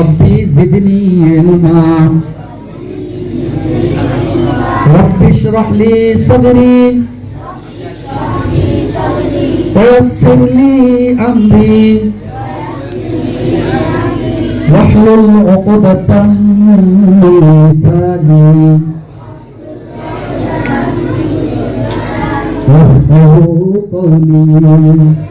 ربي زدني علما. رب اشرح لي صدري. ويسر لي أمري. واحلل عقدة من لساني. واحلل قولي.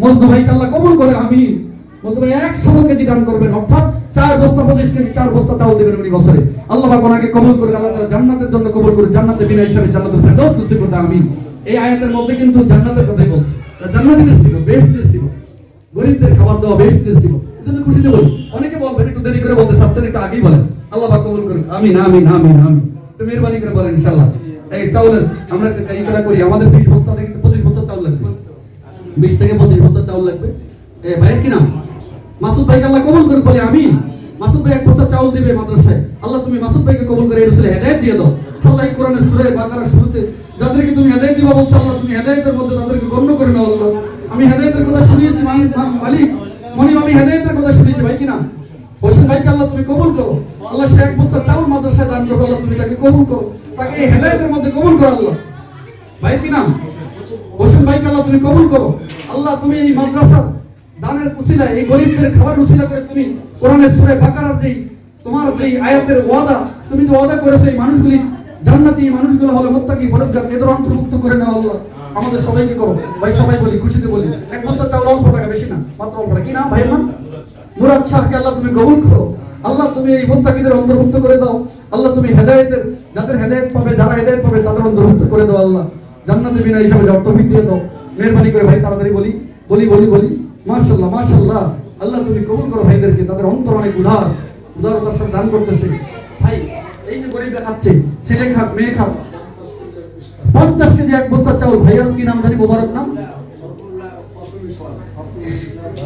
মজদু ভাই আল্লাহ কবুল করে আমি একশো কেজি দান করবেন, অর্থাৎ চার বস্তা, পঁচিশ কেজি, চার বস্তা দিবেন উনি বছরে। আল্লাহ ওনাকে কবুল করে, আল্লাহ তাআলা জান্নাতের জন্য কবুল করে, জান্নাতে বিনা হিসাবে জান্নাতুল ফেরদৌস নসিব করতে, আমিন। এই আয়াতের মধ্যে কিন্তু জান্নাতের কথাই বলছে। জান্নাতীদের ছিল ছিল। গরিবদের খাবার দেওয়া ছিল। খুশিতে বলি, অনেকে বলবেন, একটু দেরি করে বলতে চাচ্ছেন, একটু আগেই বলেন। আল্লাহ কবুল করুন আমিন আমিন আমিন আমিন। একটু মেহরবানি করে বলেন, ইনশাআল্লাহ। এই চাউলের, আমরা একটা করি, আমাদের 20 বস্তা থেকে 25 বস্তা চাউল লাগবে। 20 থেকে 25 বস্তা চাউল লাগবে। এ ভাইয়ের কি নাম? মাসুদ ভাইকে আল্লাহ কবুল করুন বলে আমি মাসুদ ভাই এক বস্তা চাউল দিবে মাদ্রাসায়। আল্লাহ তুমি মাসুদ ভাইকে কবুল করে রসুলে হেদায়েত দিয়ে দাও। আল্লাহ কোরআনের সূরা বাকারার শুরুতে যাদেরকে তুমি হেদায়েত দিবা বলছো আল্লাহ, তুমি হেদায়েতের মধ্যে তাদেরকে গণ্য করে নাও আল্লাহ। আমি হেদায়েতের কথা শুনিয়েছি মালিক মালিক। মনিম আমি হেদায়েতের কথা শুনিয়েছি, ভাই কি নাম? হোসেন ভাইকে আল্লাহ তুমি কবুল করো। আল্লাহ সে এক বস্তা চাউল মাদ্রাসায় দান করো, আল্লাহ তুমি তাকে কবুল করো। তাকে এই হেদায়েতের মধ্যে কবুল করো আল্লাহ। ভাই কি নাম? হোসেন ভাইকে আল্লাহ তুমি কবুল করো। আল্লাহ তুমি এই মাদ্রাসার দানের উসিলা এই গরিবদের খাবার উসিলা করে তুমি কোরআনের সূরা বাকারার যেই তোমার যেই আয়াতের ওয়াদা, তুমি যে ওয়াদা করেছ এই মানুষগুলি জান্নাতি মানুষগুলো হলো মুত্তাকি, পরেশগার, এদের অন্তর্ভুক্ত করে নাও আল্লাহ। আমাদের সবাইকে করো। ভাই, সবাই বলি, খুশিতে বলি। এক বস্তা চাউল অল্প টাকা, বেশি না, মাত্র অল্প কি নাম ভাইয়ের নাম? মুরাদ শাহকে আল্লাহ তুমি কবুল করো। আল্লাহ তুমি এই মুত্তাকিদের অন্তর্ভুক্ত করে দাও। আল্লাহ তুমি হেদায়েতের, যাদের হেদায়েত পাবে, যারা হেদায়েত পাবে, তাদের অন্তর্ভুক্ত করে দাও আল্লাহ। জান্নাতে বিনা হিসাবে যাও, তৌফিক দিয়ে দাও। মেহরবানি করে ভাই তাড়াতাড়ি বলি বলি বলি বলি। মাশাআল্লাহ মাশাআল্লাহ। আল্লাহ তুমি কবুল করো ভাইদেরকে, তাদের অন্তর অনেক উদার। উদারতার সাথে দান করতেছে। ভাই, এই যে গরিবরা খাচ্ছে, ছেলে খাক, মেয়ে খাক, পঞ্চাশ কেজি এক বস্তা চাউল, ভাইয়ার কি নাম জানি, মোবারক নাম?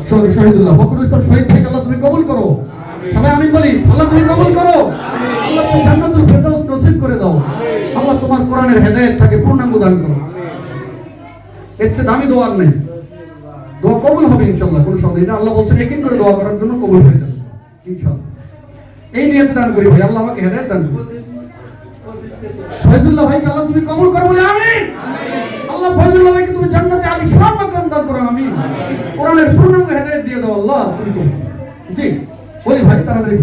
শহীদুল্লাহ ইসলাম শহীদ থেকে আল্লাহ তুমি কবুল করো। সবাই আমি বলি, আল্লাহ তুমি কবুল করো। আল্লাহ তুমি জান্নাতুল ফেরদাউস কোরআনের হেদায়েত থাকে, পূর্ণাঙ্গ দান করো। এর চেয়ে দামি দোয়ার নেই। দোয়া কবুল হবে ইনশাআল্লাহ, কোনো সন্দেহ নেই। আল্লাহ বলছেন, একিন করে দোয়া করার জন্য কবুল হয়ে যাবে, ইনশাআল্লাহ। এই নিয়তে দান করি ভাই, আল্লাহ আমাকে হেদায়েত দান করুন। ফয়জুল্লাহ ভাইকে আল্লাহ তুমি কবুল করো বলে আল্লাহ ফয়জুল্লাহ ভাইকে তুমি জান্নাতে আলী দান করো কোরআনের পূর্ণাঙ্গ হেদায়েত দিয়ে দাও, আল্লাহ তুমি করো। জি, বলি ভাই, তাড়াতাড়ি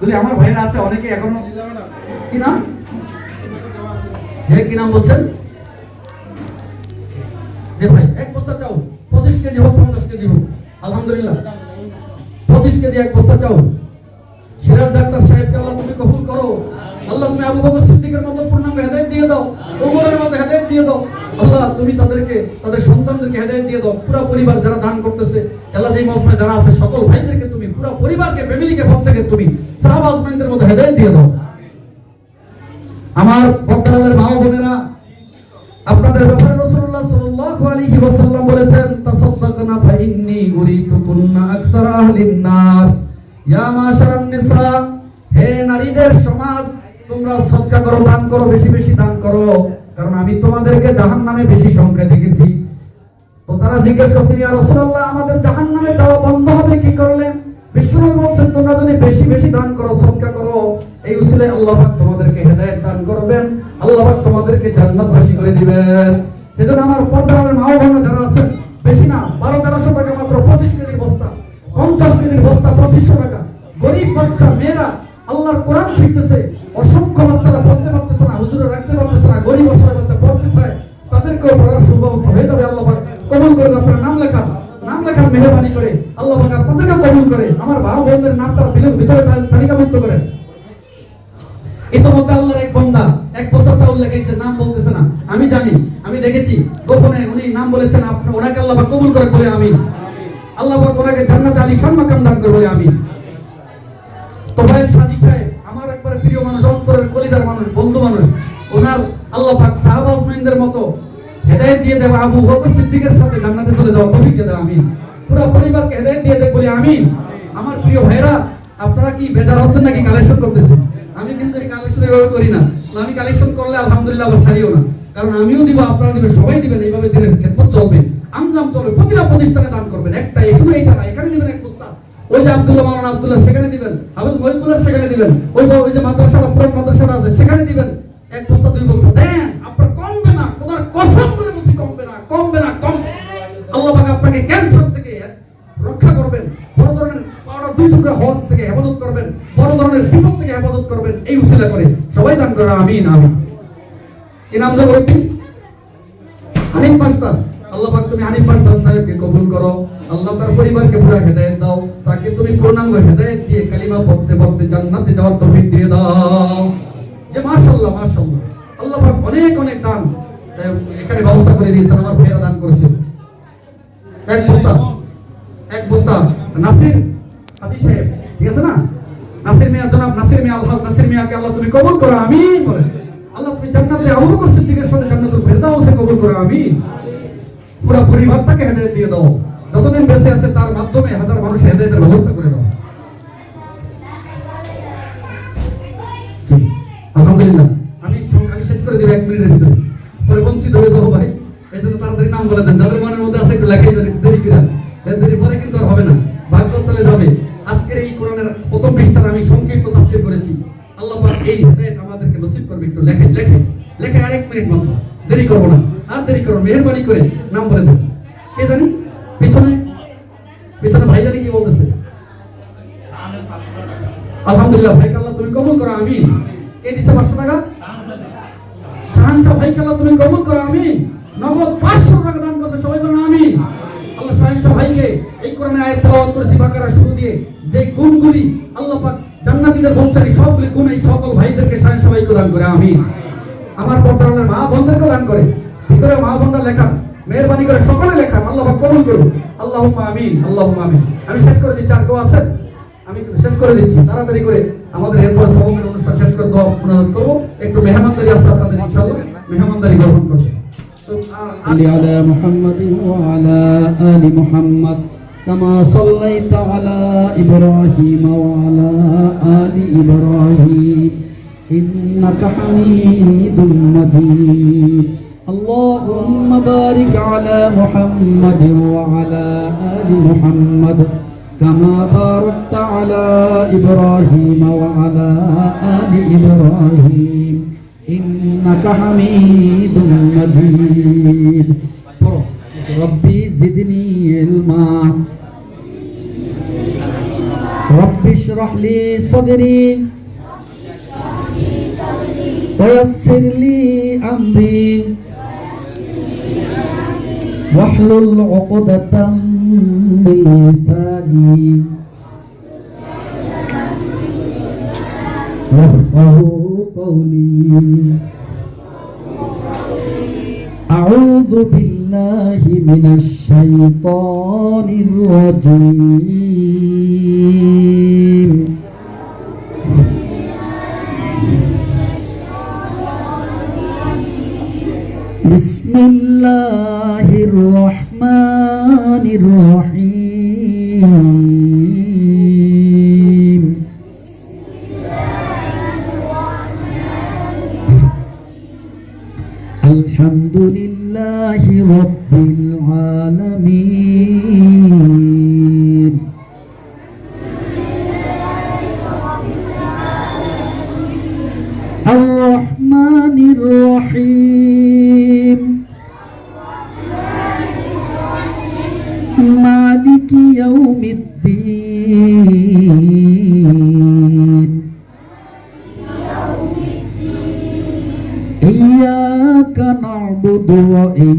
বলি, আমার ভাইরা আছে, অনেকে এখনও কি নাম? কি নাম বলছেন? যে ভাই, এক বস্তা চাও পঁচিশ কেজি হোক, পঞ্চাশ কেজি হোক, আলহামদুলিল্লাহ। পঁচিশ কেজি এক বস্তা চাও সিরাজ ডাক্তার সাহেবকে আল্লাহ তুমি কবুল করো। আল্লাহ তুমি আবু বকর সিদ্দিকের মতো পূর্ণাঙ্গ হেদায়েত দিয়ে দাও, ওমরের মতো হেদায়েত দিয়ে দাও। আল্লাহ তুমি তাদেরকে, তাদের সন্তানদেরকে হেদায়েত দিয়ে দাও, পুরো পরিবার যারা দান করতেছে, আল্লাহ যেই মৌসুমে যারা আছে, সকল ভাইদেরকে তুমি, পুরো পরিবারকে ফ্যামিলিকে ভাব থেকে তুমি সাহাবা আজমাইনদের মতো হেদায়েত দিয়ে দাও। আমার বক্তাদের মা বোনেরা, আপনাদের ব্যাপারে রাসূলুল্লাহ সাল্লাল্লাহু আলাইহি ওয়াসাল্লাম বলেছেন, তাসাদদাকনা ফাইন্নি উরিতু কুন্না আকতার আহলিন নার। ইয়া মাশারান নিসা, হে নারীদের সমাজ, তোমরা সদকা করো, দান করো, বেশি বেশি দান করো। কারণ আমি তোমাদেরকে জাহান্নামে বেশি সংখ্যা দেখেছি। তো তারা জিজ্ঞেস করছেন ইয়া রাসূলুল্লাহ, আমাদের জাহান্নামে যাওয়া বন্ধ হবে, কি করলে? বিষ্ণু বলছেন, তোমরা যদি বেশি বেশি দান করো, সদকা করো এই উসিলে আল্লাহ পাক তোমাদেরকে হেদায়েত দান করবেন, আল্লাহ পাক তোমাদেরকে জান্নাতবাসী করে দিবেন। সেজন্য আমার পর্দার মা ও বোনেরা যারা আছেন, বেশি না, বারো, তেরোশো টাকা মাত্র, পঁচিশ কেজির বস্তা, পঞ্চাশ কেজির বস্তা, পঁচিশশো টাকা। গরিব বাচ্চা, মেয়েরা, আল্লাহর কোরআন শিখতেছে সিদ্দিকের সাথে জান্নাতে চলে যাওয়ার তৌফিক দিয়ে দেব আমিন। পুরো পরিবারকে হেদায়েত দিয়ে দেব বলি আমিন। আমার প্রিয় ভাইরা আপনারা কি বেজার হচ্ছেন নাকি কালেকশন করতেছেন? আমি কিন্তু এই কালেকশন এভাবে করি না। আমি কালেকশন করলে আলহামদুলিল্লাহ আবার ছাড়িও না। কারণ আমিও দিব, আপনারা দিবেন, সবাই দিবেন, এইভাবে দিনের খেদমত চলবে। আমজাম চলবে, প্রতিটা প্রতিষ্ঠানে দান করবেন একটা এই শুধু এইটা এখানে দিবেন এক বস্তা ওই যে আব্দুল্লাহ, মাওলানা আব্দুল্লাহ, সেখানে দিবেন। হাফেজ মহিবুল্লাহ, সেখানে দিবেন। ওই ওই যে মাদ্রাসাটা, পুরান মাদ্রাসাটা আছে, সেখানে দিবেন। এক বস্তা দুই বস্তা দেন। আপনার কমবে না, খোদার কসম কমবে না, কম। আল্লাহ পাক আপনাকে ক্যান্সার থেকে রক্ষা করবেন, বড় ধরনের পাউডার দুই টুকরা হওয়ার থেকে হেফাজত করবেন, বড় ধরনের বিপদ থেকে হেফাজত করবেন, এই উসিলা করে। সবাই দান করে, আমিন আমিন। কি নাম যাব একটু হানিফ মাস্টার। আল্লাহ পাক তুমি হানিফ মাস্টার সাহেবকে কবুল করো। আল্লাহ তার পরিবারকে পুরো হেদায়েত দাও। তাকে তুমি পূর্ণাঙ্গ হেদায়েত দিয়ে কালিমা পড়তে পড়তে জান্নাতে যাওয়ার তৌফিক দিয়ে দাও। যে মাশাআল্লাহ মাশাআল্লাহ। আল্লাহ পাক অনেক অনেক দান এখানে ব্যবস্থা করে দিয়েছেন আমার ভাইয়েরা দান করেছে। এক বস্তা এক বস্তা। নাসির হাদি সাহেব, ঠিক আছে না? নাসির মিয়া, জনাব নাসির মিয়া, আল্লাহ নাসির মিয়াকে আল্লাহ তুমি কবুল করো, আমিন বলেন আল্লাহ তুমি জান্নাতে আবু বকর সিদ্দিকের সাথে জান্নাতুল ফেরদাউসে কবুল করো, আমিন। পুরো পরিবারটাকে হেদায়েত দিয়ে দাও। যতদিন বেঁচে আছে, তার মাধ্যমে হাজার মানুষ হেদায়েতের ব্যবস্থা করে দাও। মেহেরবানি করে নাম বলে দেন কে জানি? পিছনে পিছনে ভাই জানি কি বলতেছে? আলহামদুলিল্লাহ, ভাই আল্লাহ তুমি কবুল করো, আমিন। কে দিছে পাঁচশো টাকা? শাহানশাহ ভাইকে আল্লাহ তুমি কবুল করো, আমিন। নগদ পাঁচশো টাকা দান করছে, সবাই বলেন, আমিন। আল্লাহ শাহানশাহ ভাইকে এই কোরআনের আয়াত তেলাওয়াত করেছি, বাকারা শুরু দিয়ে যে গুণগুলি আল্লাহ পাক জান্নাতীদের বংশালী সবগুলি গুণ এই সকল ভাইদেরকে শাহানশাহ ভাইকে দান করে, আমিন। আমার পর্দারের মা বোনদেরকে দান করে। ভিতরে মা বোনরা লেখা মেহরবানি করে সকলে লেখা আল্লাহ পাক কবুল করুন আল্লাহুম্মা আমিন আল্লাহুম্মা আমিন আমি শেষ করে দিচ্ছি আর কেউ আছেন আমি কিন্তু শেষ করে দিচ্ছি তাড়াতাড়ি করে আমাদের এরপর সবকের অনুষ্ঠান শেষ করে দোয়া পুনরায় করবো একটু মেহমানদারি আছে আপনাদের ইনশাআল্লাহ মেহমানদারি গ্রহণ করবো তো আর- আর- صل على محمد وعلى آل محمد كما صليت على إبراهيم وعلى آل إبراهيم إنك حميد مجيد اللهم بارك على محمد وعلى آل محمد كما باركت على إبراهيم وعلى آل إبراهيم. إنك حميد مجيد. ربي زدني علما. رب اشرح لي صدري. ويسر لي أمري. واحلل عقدة من لساني. يفقه قولي. أعوذ بالله من الشيطان الرجيم. بسم الله الرحمن الرحيم. مالك يوم الدين إياك نعبد وإياك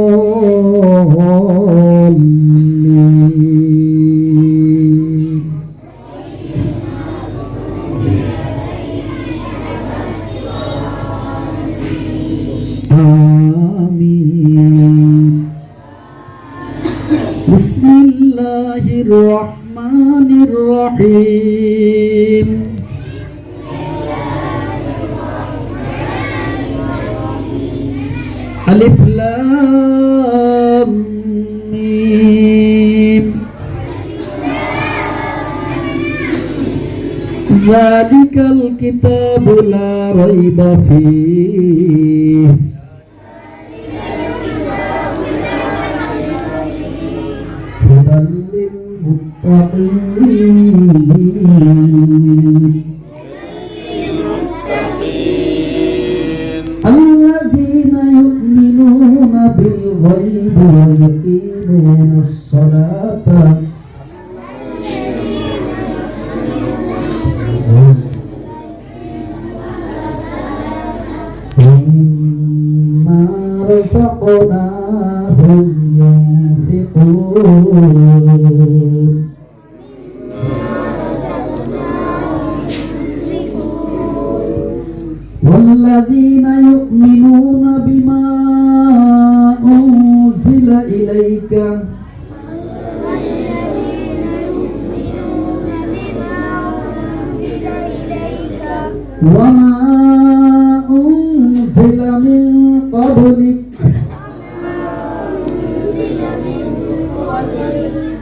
الله الرحمن الرحيم ألف لام ميم ذلك الكتاب لا ريب فيه Hallelujah. إليك وما أنزل من قبلك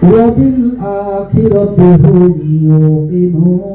وبالآخرة هم يوقنون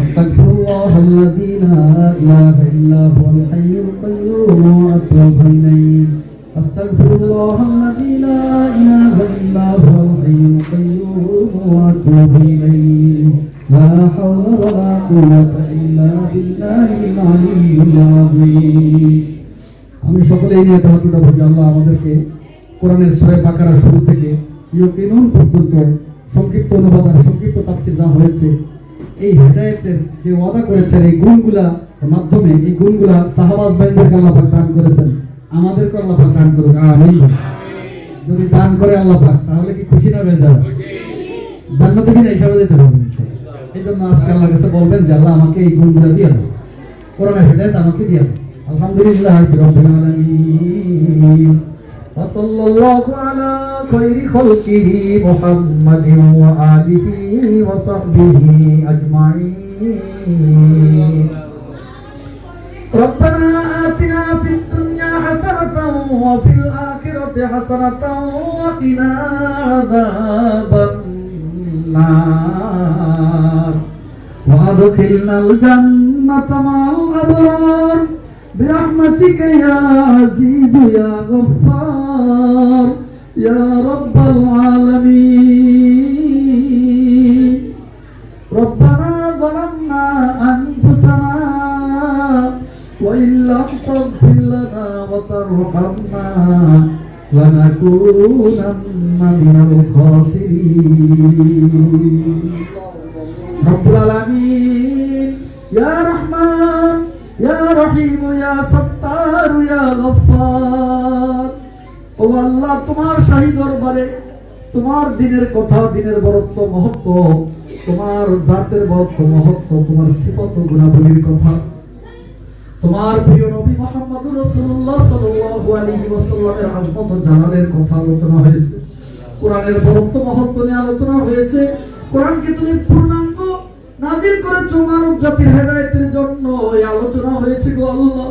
أستغفر الله الذي لا إله إلا هو الحي القيوم وأتوب إليه أستغفر الله الذي لا إله إلا هو الحي القيوم وأتوب إليه لا حول ولا قوة إلا بالله العلي العظيم আমি সকলে এই নিয়ে তাহাতুটা আল্লাহ আমাদেরকে কোরআনের সুরে পাকারা শুরু থেকে ইউকিনুন পর্যন্ত সংক্ষিপ্ত অনুবাদ আর সংক্ষিপ্ত তাফসীর যা হয়েছে, এই হেদায়েতের যে ওয়াদা করেছেন, এই গুণগুলা মাধ্যমে, এই গুণগুলা সাহাবাজ ভাইদেরকে আল্লাহ দান করেছেন। আমাদেরকে আল্লাহ দান করুক। আমিন। যদি দান করে আল্লাহ পাক, তাহলে কি খুশি না বেজা জান্নাতে কিনা হিসাবে যেতে পারবেন? এই জন্য আজকে আল্লাহ কাছে বলবেন যে আল্লাহ আমাকে এই গুণগুলা দিয়ে দাও। কোরআনের হেদায়েত আমাকে দিয়ে দাও। আলহামদুলিল্লাহ রাব্বিল আলামিন। وصلى الله على خير خلقه محمد وآله وصحبه أجمعين. ربنا آتنا في الدنيا حسنة وفي الآخرة حسنة وقنا عذاب النار. وأدخلنا الجنة مع الأبرار. برحمتك يا عزيز يا غفار. الأبرار يا رب العالمين ربنا ظلمنا أنفسنا وإن لم تغفر لنا وترحمنا لنكونن من الخاسرين رب العالمين يا رحمن يا رحيم يا ستار يا غفار পারে তোমার শাহী দরবারে, তোমার দিনের কথা, দিনের বরত্ব, মহত্ব, তোমার জাতের বরত্ব, মহত্ব, তোমার সিফত গুণাবলীর কথা। তোমার প্রিয় নবী মুহাম্মদ রাসূলুল্লাহ সাল্লাল্লাহু আলাইহি ওয়াসাল্লামের আজমত জালালের কথা আলোচনা হয়েছে। কোরআনের বরত্ব, মহত্ব নিয়ে আলোচনা হয়েছে। কোরআনকে তুমি পূর্ণাঙ্গ, নাজিল করেছ মানব জাতির হেদায়েতের জন্য। এই আলোচনা হয়েছে গো আল্লাহ।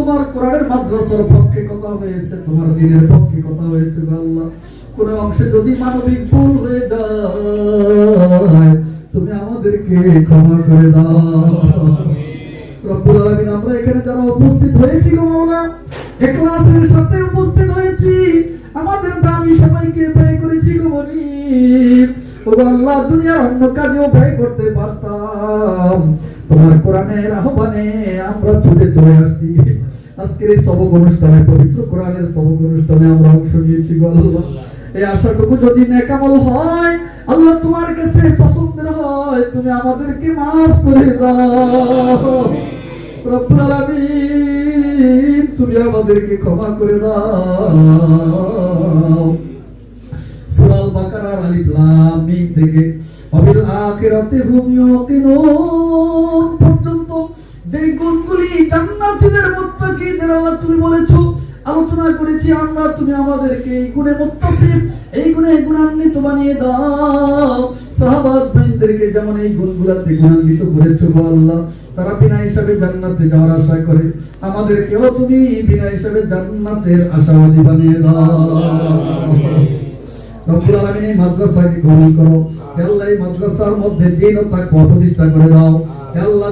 তোমার কোরআনের মাদ্রাসার পক্ষে কথা হয়েছে তোমার দিনের পক্ষে কথা হয়েছে আল্লাহ। কোন অংশে যদি মানবিক ভুল হয়ে যায় তুমি আমাদেরকে ক্ষমা করে দাও। রব্বুল আলামিন আমরা এখানে যারা উপস্থিত হয়েছি গো মাওলা ইখলাসের সাথে উপস্থিত হয়েছি। আমাদের দামি সময়কে ব্যয় করেছি গো ও আল্লাহ দুনিয়ার অন্য কাজেও ব্যয় করতে পারতাম। তোমার কোরআনের আহ্বানে আমরা ছুটে চলে আসছি। আজকের এই সবক অনুষ্ঠানে, পবিত্র কোরআনের সবক অনুষ্ঠানে আমরা অংশ নিয়েছি এই আশাটুকু যদি নেকামল হয়, আল্লাহ তোমার কাছে পছন্দের হয়, তুমি আমাদেরকে মাফ করে দাও। তুমি আমাদেরকে ক্ষমা করে দাও। সূরা আল বাকারার আলিফ লাম মিম থেকে অবিল আখিরাতে হুম পর্যন্ত যে গুণগুলি জান্নাতীদের আল্লাহ তুমি বলেছ, আলোচনা করেছি আমরা, তুমি আমাদেরকে এই গুণে মুত্তাসিফ, এই গুণে গুণান্বিত বানিয়ে দাও। যেমন এই গুণগুলাতে গুণান্বিত করেছ আল্লাহ, তারা বিনা হিসাবে জান্নাতে যাওয়ার আশা করে। আমাদেরকেও তুমি বিনা হিসাবে জান্নাতের আশাবাদী বানিয়ে দাও। করো।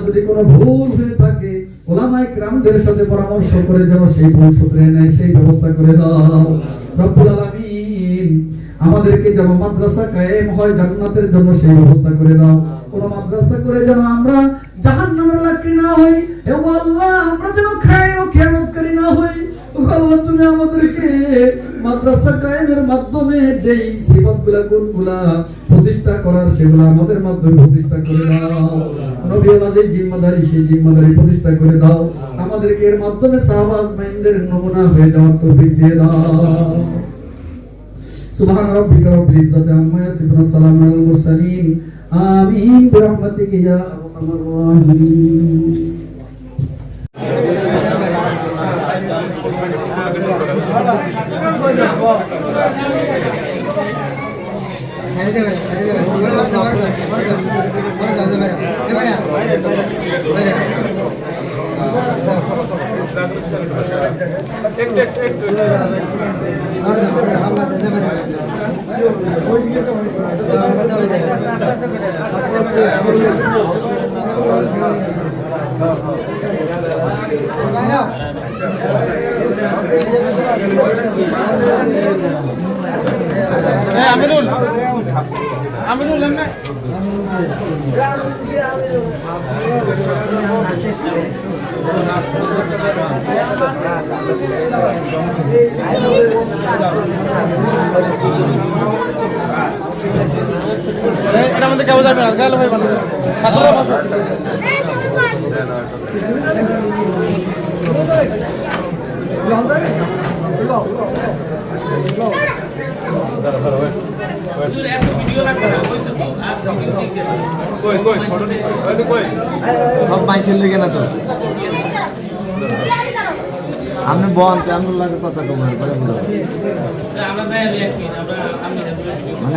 করে কোনো করে করে আমাদেরকে যেন মাদ্রাসা কায়েম হয় জান্নাতের জন্য সেই ব্যবস্থা করে দাও। কোন মাদ্রাসা করে যেন আমরা জাহান্নামের না হই আমরা যেন খায় ও খেয়ানতকারী না হই। তুমি আমাদেরকে মাদ্রাসা কায়েমের মাধ্যমে যেই সিফাতগুলা গুণগুলা প্রতিষ্ঠা করার সেগুলো আমাদের মাধ্যমে প্রতিষ্ঠা করে দাও। নবীলা যে জিম্মাদারি, সেই জিম্মাদারি প্রতিষ্ঠা করে দাও। আমাদেরকে এর মাধ্যমে সাহবাজ মাইন্দের নমুনা হয়ে যাওয়ার তৌফিক দিয়ে দাও। সুবহান রাব্বিকা রাব্বিল ইজ্জাতি আম্মা ইয়াসিফুন সালামু আলাল মুরসালিন। আমিন, বিরহমাতিকা ইয়া আরহামার রাহিম সাইডে দেবেন সাইডে দেবেন ওরে দাও ওরে দাও ওরে দাও ওরে দাও দেবেন এবারে এবারে ওরে দাও ওরে দাও আমরা দেবেন ওরে দাও আমিনুল আমিনুল এমনি এটা আমাদের কেমন যাবে না গেল ভাই বান্ধব সাতটা বছর সব মাইসের লিগে না তো? আপনি বল কেমন লাগে কথা কমার পরে। মানে